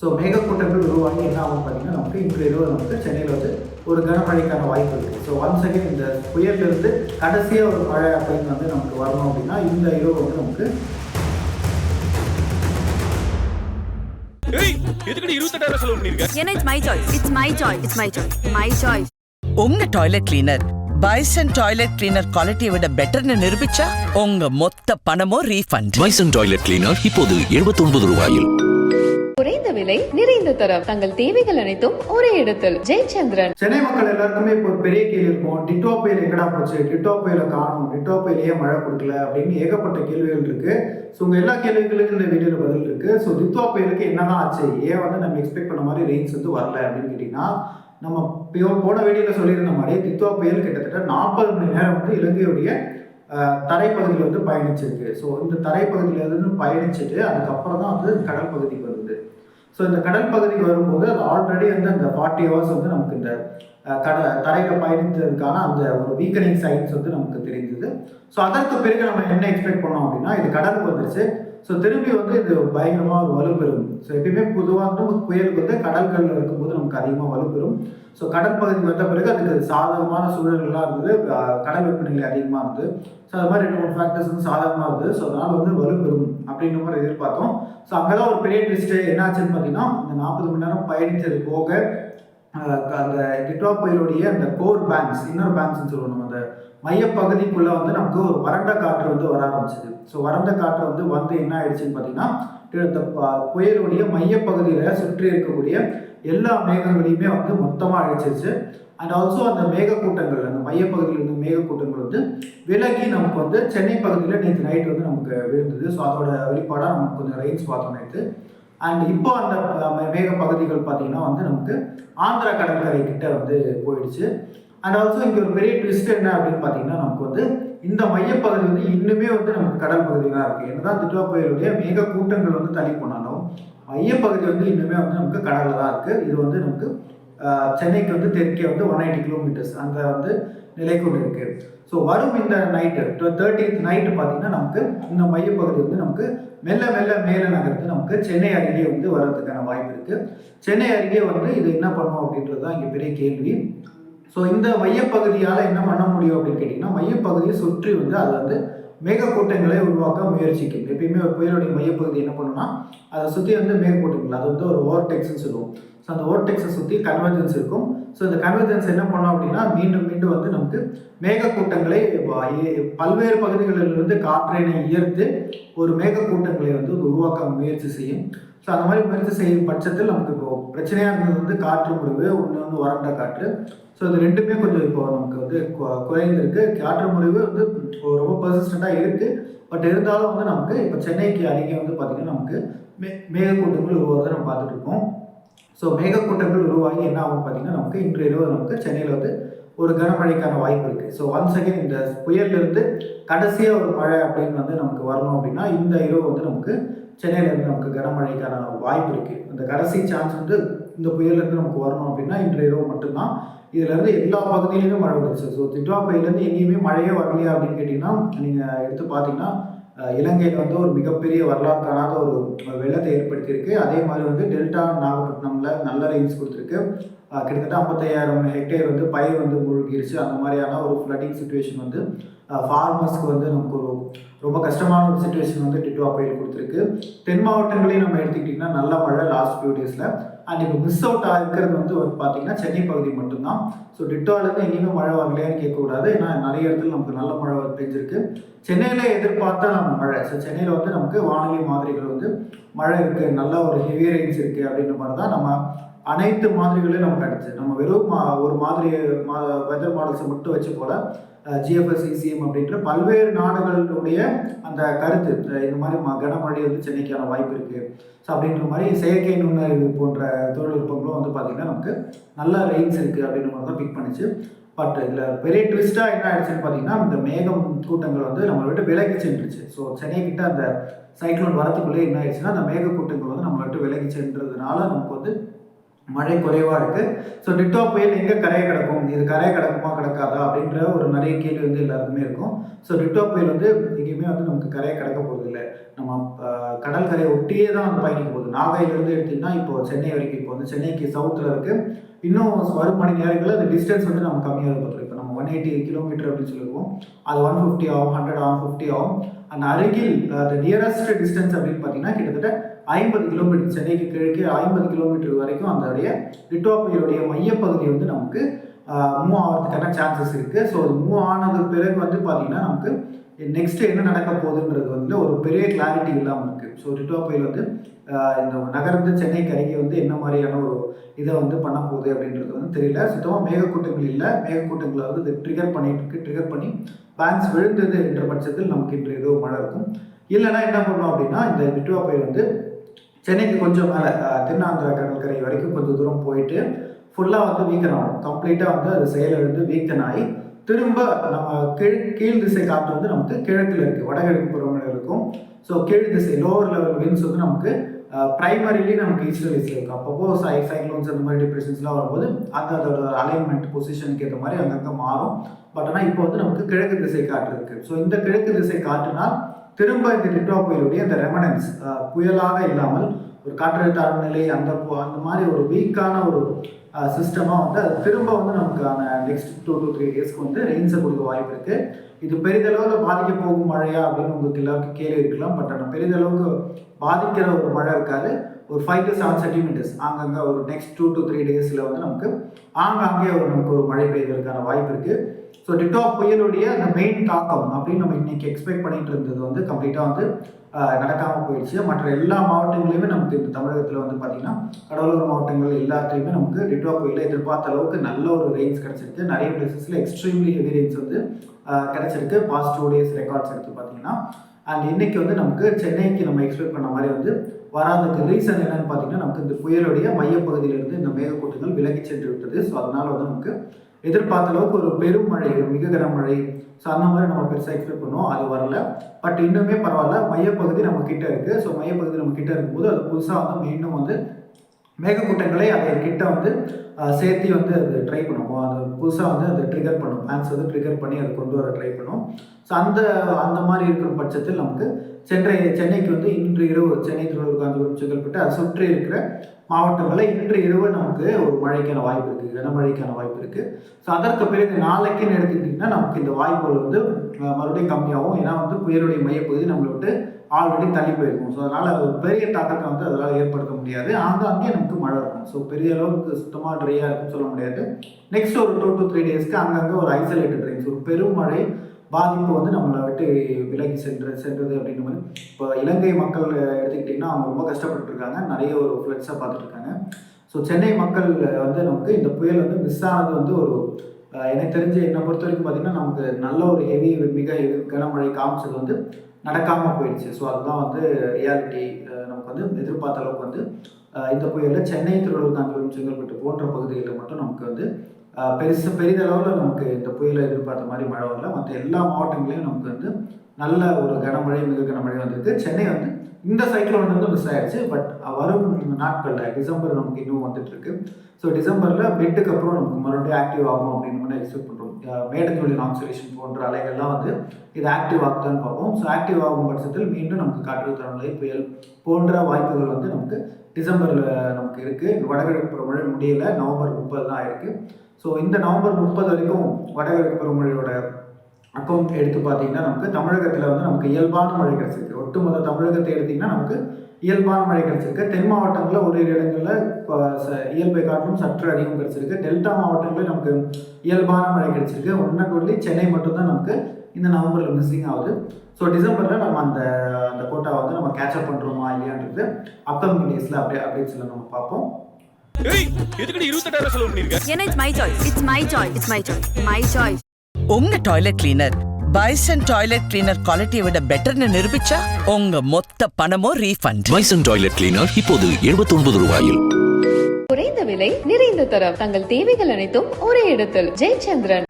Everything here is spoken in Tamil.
ஸோ மேகக்கூட்டங்கள் உருவாகி என்ன ஆகும் பார்த்தீங்கன்னா நமக்கு இன்று இரவு நமக்கு சென்னையில் வந்து ஒரு கனமழைக்கான வாய்ப்பு இருக்குது. ஸோ ஒன்ஸ் அகேன் இந்த புயலிருந்து கடைசியாக ஒரு மழை அப்படின்னு வந்து நமக்கு வரணும் அப்படின்னா இந்த இரவு வந்து நமக்கு உங்க toilet cleaner Bison toilet cleaner குவாலிட்டியை விட பெட்டர்னு நிரூபிச்சா உங்க மொத்த பணமும் ரீஃபண்ட் பைசன் டாய்லெட் கிளீனர் இப்போது 79 ரூபாயில். குறைந்த விலை நிறைந்த தரம். தங்கள் தேவைகள் அனைத்தும் ஒரே இடத்தில். ஜெயச்சந்திரன். சென்னை மக்கள் எல்லாருக்குமே இப்போ ஒரு பெரிய கேள்வி இருக்கும். டிட்டோ புயல் எங்கடா போச்சு? டிட்டோ புயலை காணும். டிட்டோ புயல் ஏன் மழை கொடுக்கல அப்படின்னு ஏகப்பட்ட கேள்விகள் இருக்கு. ஸோ உங்க எல்லா கேள்விகளுக்கும் இந்த வீடியோல பதில் இருக்கு. ஸோ டிட்டோ புயலுக்கு என்னதான் ஆச்சு? ஏன் வந்து நம்ம எக்ஸ்பெக்ட் பண்ண மாதிரி ரெயின்ஸ் வந்து வரல அப்படின்னு கேட்டீங்கன்னா நம்ம போன வீடியோல சொல்லியிருந்த மாதிரி தித்வா புயல் கிட்டத்தட்ட நாற்பது மணி நேரம் வந்து இலங்கையுடைய தரைப்பகுதியில் வந்து பயணிச்சிருக்கு. ஸோ இந்த தரைப்பகுதியில் இருந்து பயணிச்சுட்டு அதுக்கப்புறம் தான் வந்து கடல் பகுதிக்கு வருது ஸோ இந்த கடல் பகுதிக்கு வரும்போது அது ஆல்ரெடி வந்து அந்த ஃபார்ட்டி ஹவர்ஸ் வந்து நமக்கு இந்த கட தரையில் பயணித்ததுக்கான அந்த ஒரு வீக்கனிங் சைன்ஸ் வந்து நமக்கு தெரிஞ்சது ஸோ அதற்கு பிறகு நம்ம என்ன எக்ஸ்பெக்ட் பண்ணோம் அப்படின்னா இது கடலுக்கு வந்துருச்சு. ஸோ திரும்பி வந்து இது பயங்கரமாக ஒரு வலுப்பெறும் ஸோ எப்பயுமே பொதுவாக நமக்கு புயலுக்கு வந்து கடல்கள் இருக்கும்போது நமக்கு அதிகமாக வலுப்பெறும் ஸோ கடல் பகுதிக்கு வந்த பிறகு அதுக்கு சாதகமான சூழல்கள்லாம் இருந்தது. கடல் வெப்பநிலை அதிகமாக இருந்தது. ஸோ அது மாதிரி ரெண்டு மூணு ஃபேக்டர்ஸ் வந்து சாதகமாக இருந்தது. ஸோ அதனால் வந்து வலுப்பெறும் அப்படின்ற மாதிரி எதிர்பார்த்தோம். ஸோ அங்கே தான் ஒரு பெரிய ட்விஸ்ட்டு என்னாச்சுன்னு பார்த்தீங்கன்னா இந்த நாற்பது மணி நேரம் பயணித்தது போக அந்த டிட்வா புயலுடைய அந்த கோர் பேங்க்ஸ் இன்னர் பேங்க்ஸ்னு சொல்லுவோம் நம்ம அந்த மையப்பகுதிக்குள்ளே வந்து நமக்கு ஒரு வறண்ட காற்று வந்து வர ஆரம்பிச்சிது. ஸோ வறண்ட காற்று வந்து வந்து என்ன ஆயிடுச்சுன்னு பார்த்தீங்கன்னா இந்த ப- புயலுடைய மையப்பகுதியில் சுற்றி இருக்கக்கூடிய எல்லா மேகங்களையுமே வந்து மொத்தமாக அழிச்சிருச்சு. அண்ட் ஆல்சோ அந்த மேகக்கூட்டங்கள் அந்த மையப்பகுதியில் இருந்த மேகக்கூட்டங்கள் வந்து விலகி நமக்கு வந்து சென்னை பகுதியில் நேற்று நைட் வந்து நமக்கு விழுந்தது. ஸோ அதோட வெளிப்பாடாக நமக்கு கொஞ்சம் ரெயின்ஸ் பார்த்தோம் நேற்று அண்ட் இப்போ அந்த மேக பகுதிகள் பார்த்தீங்கன்னா வந்து நமக்கு ஆந்திரா கடற்கரை கிட்ட வந்து போயிடுச்சு. அண்ட் ஆல்சோ இங்கே ஒரு பெரிய ட்விஸ்ட் என்ன அப்படின்னு பார்த்தீங்கன்னா நமக்கு வந்து இந்த மையப்பகுதி வந்து இன்னுமே வந்து நமக்கு கடல் பகுதிகளாக இருக்குது என்னதான் திட்டுவா புயலுடைய மேக கூட்டங்கள் வந்து தள்ளி போனாலும் மையப்பகுதி வந்து இன்னுமே வந்து நமக்கு கடலில் தான் இருக்குது இது வந்து நமக்கு சென்னைக்கு வந்து தெற்கே வந்து ஒன் எயிட்டி கிலோமீட்டர்ஸ் அங்கே வந்து நிலை கொண்டு இருக்குது ஸோ வரும் இந்த நைட்டு தேர்ட்டி நைட்டு பார்த்தீங்கன்னா நமக்கு இந்த மையப்பகுதி வந்து நமக்கு மெல்ல மெல்ல மேலே நகர்ந்து நமக்கு சென்னை அருகே வந்து வர்றதுக்கான வாய்ப்பு இருக்கு. சென்னை அருகே வந்து இது என்ன பண்ணும் அப்படின்றது தான் இங்கே பெரிய கேள்வி. ஸோ இந்த மையப்பகுதியால் என்ன பண்ண முடியும் அப்படின்னு கேட்டிங்கன்னா மையப்பகுதியை சுற்றி வந்து அது வந்து மேகக்கூட்டங்களை உருவாக்க முயற்சிக்கும். எப்பயுமே ஒரு புயலுடைய மையப்பகுதி என்ன பண்ணுன்னா அதை சுற்றி வந்து மேகக்கூட்டங்கள் அது வந்து ஒரு ஓவர்டெக்ஸ்ன்னு சொல்லுவோம். ஸோ அந்த ஓர்டெக்ஸை சுற்றி கன்வர்ஜென்ஸ் இருக்கும். ஸோ இந்த கன்வர்ஜென்ஸ் என்ன பண்ணோம் அப்படின்னா மீண்டும் மீண்டும் வந்து நமக்கு மேகக்கூட்டங்களை பல்வேறு பகுதிகளிலிருந்து காற்றினை ஈர்த்து ஒரு மேகக்கூட்டங்களை வந்து உருவாக்க முயற்சி செய்யும். ஸோ அந்த மாதிரி முயற்சி செய்யும் பட்சத்தில் நமக்கு இப்போ பிரச்சனையாக இருந்தது வந்து காற்று முறிவு ஒன்று வந்து வறண்ட காற்று. ஸோ இது ரெண்டுமே கொஞ்சம் இப்போ நமக்கு வந்து குறைந்திருக்கு. காற்று முறிவு வந்து ரொம்ப பர்சிஸ்டண்ட்டாக இருக்குது பட் இருந்தாலும் வந்து நமக்கு இப்போ சென்னைக்கு அருகே வந்து பார்த்திங்கன்னா நமக்கு மே மேகக்கூட்டங்கள் உருவாக நம்ம பார்த்துட்டு இருக்கோம் ஸோ மேகக்கூட்டங்கள் உருவாகி என்ன ஆகும் பார்த்தீங்கன்னா நமக்கு இன்று இரவு நமக்கு சென்னையில் வந்து ஒரு கனமழைக்கான வாய்ப்பு இருக்குது ஸோ ஒன்ஸ் அகேன் இந்த புயல்லிருந்து கடைசியாக ஒரு மழை அப்படின்னு வந்து நமக்கு வரணும் அப்படின்னா இந்த இரவு வந்து நமக்கு சென்னையிலேருந்து நமக்கு கனமழைக்கான வாய்ப்பு இருக்குது அந்த கடைசி சான்ஸ் வந்து இந்த புயல்லேருந்து நமக்கு வரணும் அப்படின்னா இன்று இரவு மட்டும்தான். இதுலேருந்து எல்லா பகுதியிலையுமே மழை வந்துருச்சு. ஸோ திட்டா புயலேருந்து எங்கேயுமே மழையே வரலையா அப்படின்னு கேட்டிங்கன்னா நீங்கள் எடுத்து பார்த்தீங்கன்னா இலங்கையில் வந்து ஒரு மிகப்பெரிய வரலாறு காணாத ஒரு வெள்ளத்தை ஏற்படுத்தியிருக்கு. அதே மாதிரி வந்து டெல்டா நாகப்பட்டினம்ல நல்ல ரெயின்ஸ் கொடுத்துருக்கு. கிட்டத்தட்ட ஐம்பத்தையாயிரம் ஹெக்டேர் வந்து பயிர் வந்து மூழ்கிருச்சு. அந்த மாதிரியான ஒரு ஃப்ளட்டிங் சுச்சுவேஷன் வந்து ஃபார்மர்ஸ்க்கு வந்து நமக்கு ஒரு ரொம்ப கஷ்டமான ஒரு சுச்சுவேஷன் வந்து டிட்டோ புயல் கொடுத்துருக்கு. தென் மாவட்டங்களையும் நம்ம எடுத்துக்கிட்டிங்கன்னா நல்ல மழை லாஸ்ட் ஃபியூ டேஸில் அண்ட் இப்போ மிஸ் அவுட் ஆகிருக்கிறது வந்து பார்த்தீங்கன்னா சென்னை பகுதி மட்டும்தான். ஸோ டிட்டோலேருந்து எங்கேயுமே மழை வரலையான்னு கேட்கக்கூடாது. ஏன்னா நிறைய இடத்துல நமக்கு நல்ல மழை பெஞ்சிருக்கு. சென்னையில் எதிர்பார்த்தா நம்ம மழை. ஸோ சென்னையில் வந்து நமக்கு வானிலை மாதிரிகள் வந்து மழை இருக்குது நல்ல ஒரு ஹெவி ரெயின்ஸ் இருக்குது அப்படின்ற மாதிரி தான் நம்ம அனைத்து மாதிரிகளையும் நமக்கு கிடச்சி நம்ம வெறும் மா- ஒரு மாதிரி மா வெதர் மாடல்ஸை மட்டும் வச்சு போல ஜிஎஃப்எஸ் இசிஎம் அப்படின்ற பல்வேறு நாடுகளுடைய அந்த கருத்து. இந்த மாதிரி ம- கனமழை வந்து சென்னைக்கான வாய்ப்பு இருக்குது ஸோ அப்படின்ற மாதிரி செயற்கை நுண்ணறிவு போன்ற தொழில்நுட்பங்களும் வந்து பார்த்திங்கன்னா நமக்கு நல்ல ரெயின்ஸ் இருக்குது அப்படின்ற மாதிரி தான் பிக் பண்ணிச்சு. பட் இதில் பெரிய ட்விஸ்ட்டாக என்ன ஆயிடுச்சுன்னு பார்த்தீங்கன்னா இந்த மேகம் கூட்டங்கள் வந்து நம்மளை விட்டு விலகி சென்றுச்சு. ஸோ சென்னை கிட்ட அந்த சைக்ளோன் வரத்துக்குள்ளே என்ன ஆயிடுச்சுன்னா அந்த மேக கூட்டங்கள் வந்து நம்மளை விட்டு விலகி சென்றதுனால நமக்கு வந்து மழை குறைவாக இருக்குது ஸோ டிட்டோ புயல் எங்கே கரையை கிடக்கும்? இது கரையை கிடக்குமா கிடக்காதா? அப்படின்ற ஒரு நிறைய கேள்வி வந்து எல்லாருக்குமே இருக்கும். ஸோ டிட்டோ புயல் வந்து எங்கேயுமே வந்து நமக்கு கரையை கிடக்க போகிறது இல்லை. நம்ம கடல் கரையை ஒட்டியே தான் வந்து பயணிக்க போகுது. நாகையிலேருந்து எடுத்திங்கன்னா இப்போ சென்னை வரைக்கும் இப்போ வந்து சென்னைக்கு சவுத்தில் இருக்குது இன்னும் வரும் மணி நேரங்களில் அந்த டிஸ்டன்ஸ் வந்து நம்ம கம்மியாக பார்த்துருக்கோம் இப்போ நம்ம ஒன் எயிட்டி கிலோமீட்டர் அப்படின்னு சொல்லுவோம் அது ஒன் ஃபிஃப்டி ஆகும் ஹண்ட்ரட் ஆகும் ஃபிஃப்டி ஆகும். அந்த அருகில் அந்த நியரஸ்ட் டிஸ்டன்ஸ் அப்படின்னு பார்த்தீங்கன்னா கிட்டத்தட்ட ஐம்பது கிலோமீட்டர் சென்னைக்கு கிழக்கே ஐம்பது கிலோமீட்டர் வரைக்கும் அதோடைய லிட்டோ புயலுடைய மையப்பகுதி வந்து நமக்கு மூவ் ஆகிறதுக்கான சான்சஸ் இருக்குது ஸோ அது மூவ் ஆனது பிறகு வந்து பார்த்திங்கன்னா நமக்கு நெக்ஸ்ட்டு என்ன நடக்க போகுதுன்றது வந்து ஒரு பெரிய கிளாரிட்டி இல்லாமல் இருக்குது ஸோ டிட்டோ புயல் வந்து இந்த நகர்ந்து சென்னைக்கு அருகே வந்து என்ன மாதிரியான ஒரு இதை வந்து பண்ண போகுது அப்படின்றது வந்து தெரியல. சுத்தமாக மேகக்கூட்டங்கள் இல்லை. மேகக்கூட்டங்களை வந்து இது ட்ரிகர் பண்ணிட்டு இருக்கு ட்ரிகர் பண்ணி பேங்க்ஸ் விழுந்தது என்ற பட்சத்தில் நமக்கு இன்று ஏதோ மழை இருக்கும். இல்லைன்னா என்ன பண்ணோம் அப்படின்னா இந்த டிட்டோ புயல் வந்து சென்னைக்கு கொஞ்சம் மேலே தென்னாந்திர கடற்கரை வரைக்கும் கொஞ்சம் தூரம் போயிட்டு ஃபுல்லாக வந்து வீக்கன் ஆகும் கம்ப்ளீட்டாக வந்து அது செயலிழந்து வீக்கன் ஆகி திரும்ப நம்ம கீழ் கீழ் திசை காற்று வந்து நமக்கு கிழக்கில் இருக்குது வடகிழக்கு பருவமழை இருக்கும். ஸோ கீழ் திசை லோவர் லெவல் வின்ஸ் வந்து நமக்கு ப்ரைமரிலி நமக்கு ஈஸ்டர் ஈஸ்டில் இருக்கும். அப்பப்போ சை சைக்ளோன்ஸ் அந்த மாதிரி டிப்ரெஷன்ஸ்லாம் வரும்போது அந்த அதோட அலைன்மெண்ட் பொசிஷனுக்கு ஏற்ற மாதிரி அங்கங்கே மாறும். பட் ஆனால் இப்போ வந்து நமக்கு கிழக்கு திசை காற்று இருக்குது ஸோ இந்த கிழக்கு திசை காற்றுனால் திரும்ப இந்த டிட்டோ புயலுடைய இந்த ரெமனன்ஸ் புயலாக இல்லாமல் ஒரு காற்றழுத்த நிலை அந்த அந்த மாதிரி ஒரு வீக்கான ஒரு சிஸ்டமாக வந்து அது திரும்ப வந்து நமக்கான நெக்ஸ்ட் டூ டு த்ரீ டேஸ்க்கு வந்து ரெயின்ஸை கொடுக்க வாய்ப்பு இருக்குது இது பெரிதளவில் பாதிக்க போகும் மழையா அப்படின்னு உங்களுக்கு எல்லாருக்கும் கேள்வி இருக்கலாம். பட் ஆனால் பெரிதளவுக்கு பாதிக்கிற ஒரு மழை இருக்காது. ஒரு ஃபைவ் டு செவன் சென்டிமீட்டர்ஸ் அங்கங்கே ஒரு நெக்ஸ்ட் டூ டு த்ரீ டேஸில் வந்து நமக்கு ஆங்காங்கே ஒரு நமக்கு ஒரு மழை பெய்வதற்கான வாய்ப்பு இருக்குது ஸோ டிக்டாக் புயலுடைய அந்த மெயின் தாக்கம் அப்படின்னு நம்ம இன்னைக்கு எக்ஸ்பெக்ட் பண்ணிட்டு இருந்தது வந்து கம்ப்ளீட்டாக வந்து நடக்காமல் போயிடுச்சு. மற்ற எல்லா மாவட்டங்களையுமே நமக்கு இந்த தமிழகத்தில் வந்து பார்த்தீங்கன்னா கடலூர் மாவட்டங்கள் எல்லாத்துலேயுமே நமக்கு டிக்டாக் புயலில் எதிர்பார்த்த அளவுக்கு நல்ல ஒரு ரெயின்ஸ் கிடச்சிருக்கு. நிறைய பிளேசஸில் எக்ஸ்ட்ரீம்லி ஹெவி ரெயின்ஸ் வந்து கிடச்சிருக்கு. பாஸ்ட் டூ டேஸ் ரெக்கார்ட்ஸ் எடுத்து பார்த்தீங்கன்னா அண்ட் இன்றைக்கி வந்து நமக்கு சென்னைக்கு நம்ம எக்ஸ்பெக்ட் பண்ண மாதிரி வந்து வராதுக்கு ரீசன் என்னன்னு பார்த்தீங்கன்னா நமக்கு இந்த புயலுடைய மையப்பகுதியிலிருந்து இந்த மேகக்கூட்டங்கள் விலகி சென்று விட்டது. ஸோ அதனால் வந்து நமக்கு எதிர்பார்த்த அளவுக்கு ஒரு பெரும் மழை ஒரு மிக கனமழை ஸோ அந்த மாதிரி நம்ம பெருசாக எக்ஸ்பெக்ட் பண்ணுவோம். அது வரல. பட் இன்னுமே பரவாயில்ல. மையப்பகுதி நம்ம கிட்ட இருக்குது ஸோ மையப்பகுதி நம்ம கிட்ட இருக்கும்போது அது புதுசாக வந்து மீண்டும் வந்து மேகக்கூட்டங்களை அதை கிட்ட வந்து சேர்த்து வந்து அது ட்ரை பண்ணுவோம். அது புதுசாக வந்து அதை ட்ரிகர் பண்ணும். மேக்ஸ் வந்து ட்ரிகர் பண்ணி அதை கொண்டு வர ட்ரை பண்ணும் ஸோ அந்த அந்த மாதிரி இருக்கிற பட்சத்தில் நமக்கு சென்னை சென்னைக்கு வந்து இன்று இரவு சென்னை திருவள்ளூர் காஞ்சிபுரம் செங்கல்பட்டு அதை சுற்றி இருக்கிற மாவட்டங்களில் இன்று இரவு நமக்கு ஒரு மழைக்கான வாய்ப்பு இருக்குது கனமழைக்கான வாய்ப்பு இருக்குது ஸோ அதற்கு பிறகு நாளைக்குன்னு எடுத்துக்கிட்டிங்கன்னா நமக்கு இந்த வாய்ப்புகள் வந்து மறுபடியும் கம்மியாகும். ஏன்னா வந்து புயலுடைய மையப்பகுதி நம்மளை விட்டு ஆல்ரெடி தள்ளி போயிருக்கும். ஸோ அதனால் ஒரு பெரிய தாக்கத்தை வந்து அதனால் ஏற்படுத்த முடியாது. ஆங்காங்கே நமக்கு மழை இருக்கும். ஸோ பெரிய அளவுக்கு சுத்தமாக ட்ரையாக இருக்குன்னு சொல்ல முடியாது. நெக்ஸ்ட் ஒரு டூ டு த்ரீ டேஸ்க்கு அங்கங்கே ஒரு ஐசோலேட்டட் ரெயின்ஸ் ஒரு பெரும் மழை பாதிப்பு வந்து நம்மளை விட்டு விலகி சென்று சென்றது அப்படின்னு மாதிரி. இப்போ இலங்கை மக்கள் எடுத்துக்கிட்டிங்கன்னா அவங்க ரொம்ப கஷ்டப்பட்டு இருக்காங்க. நிறைய ஒரு ஃப்ளட்ஸை பார்த்துட்டு இருக்காங்க. ஸோ சென்னை மக்கள் வந்து நமக்கு இந்த புயல் வந்து மிஸ் ஆனது வந்து ஒரு எனக்கு தெரிஞ்சு என்னை பொறுத்த வரைக்கும் பார்த்தீங்கன்னா நமக்கு நல்ல ஒரு ஹெவி மிக ஹெவி கனமழை காமிச்சது வந்து நடக்காமல் போயிடுச்சு. ஸோ அதுதான் வந்து ரியாலிட்டி நமக்கு வந்து எதிர்பார்த்த அளவுக்கு வந்து இந்த புயலில் சென்னை திருவள்ளூர் காஞ்சிபுரம் செங்கல்பட்டு போன்ற பகுதிகளில் மட்டும் நமக்கு வந்து பெருசு பெரிதளவில் நமக்கு இந்த புயலை எதிர்பார்த்த மாதிரி மழை வரல. மற்ற எல்லா மாவட்டங்களையும் நமக்கு வந்து நல்ல ஒரு கனமழை மிக கனமழை வந்திருக்கு. சென்னை வந்து இந்த சைக்ளோன் வந்து மிஸ் ஆயிடுச்சு. பட் வரும் நாட்களில் டிசம்பர் நமக்கு இன்னும் வந்துட்டு இருக்கு ஸோ டிசம்பரில் பெட்டுக்கு அப்புறம் நமக்கு மறுபடியும் ஆக்டிவ் ஆகும் அப்படின்னு நம்ம எக்ஸ்பெக்ட் பண்ணுறோம் மேடத்தொழில் ஆக்சிலேஷன் போன்ற அலைகள்லாம் வந்து இது ஆக்டிவ் ஆகுதான்னு பார்ப்போம். ஸோ ஆக்டிவ் ஆகும் பட்சத்தில் மீண்டும் நமக்கு காற்று தரநிலை புயல் போன்ற வாய்ப்புகள் வந்து நமக்கு டிசம்பரில் நமக்கு இருக்குது வடகிழக்கு பருவமழை முடியல. நவம்பர் முப்பது தான் ஆயிருக்கு ஸோ இந்த நவம்பர் முப்பது வரைக்கும் வடகிழக்கு பருவமழையோட அக்கௌண்ட் எடுத்து பார்த்தீங்கன்னா நமக்கு தமிழகத்தில் வந்து நமக்கு இயல்பான மழை கிடைச்சிருக்கு. ஒட்டுமொத்த தமிழகத்தை எடுத்திங்கன்னா நமக்கு இயல்பான மழை கிடைச்சிருக்கு. தென் மாவட்டங்களில் ஒரு இடங்களில் இயல்பை காட்டிலும் சற்று அதிகம் கிடைச்சிருக்கு. டெல்டா மாவட்டங்களில் நமக்கு இயல்பான மழை கிடைச்சிருக்கு. ஒன்று ஒன்லி சென்னை மட்டும்தான் நமக்கு இந்த நவம்பரில் மிஸ்ஸிங் ஆகுது. ஸோ டிசம்பரில் நம்ம அந்த அந்த கோட்டாவை வந்து நம்ம கேட்சப் பண்ணுறோமா இல்லையான்றது அப்கமிங் டேஸில் அப்படியே அப்டேட்ஸில் நம்ம பார்ப்போம். ஏய் எதுக்கடி இருபத்தெட்டாயிரம் செலவு பண்ணிருக்க? My choice it's my choice it's my choice my choice உங்க toilet cleaner Bison toilet cleaner குவாலிட்டியை விட பெட்டர்னு நிரூபிச்சா உங்க மொத்த பணமும் ரீஃபண்ட் பைசன் டாய்லெட் கிளீனர் இப்போது 79 ரூபாயில். குறைந்த விலை நிறைந்த தரம். தங்கள் தேவைகள் அனைத்தும் ஒரே இடத்தில். ஜெயச்சந்திரன்.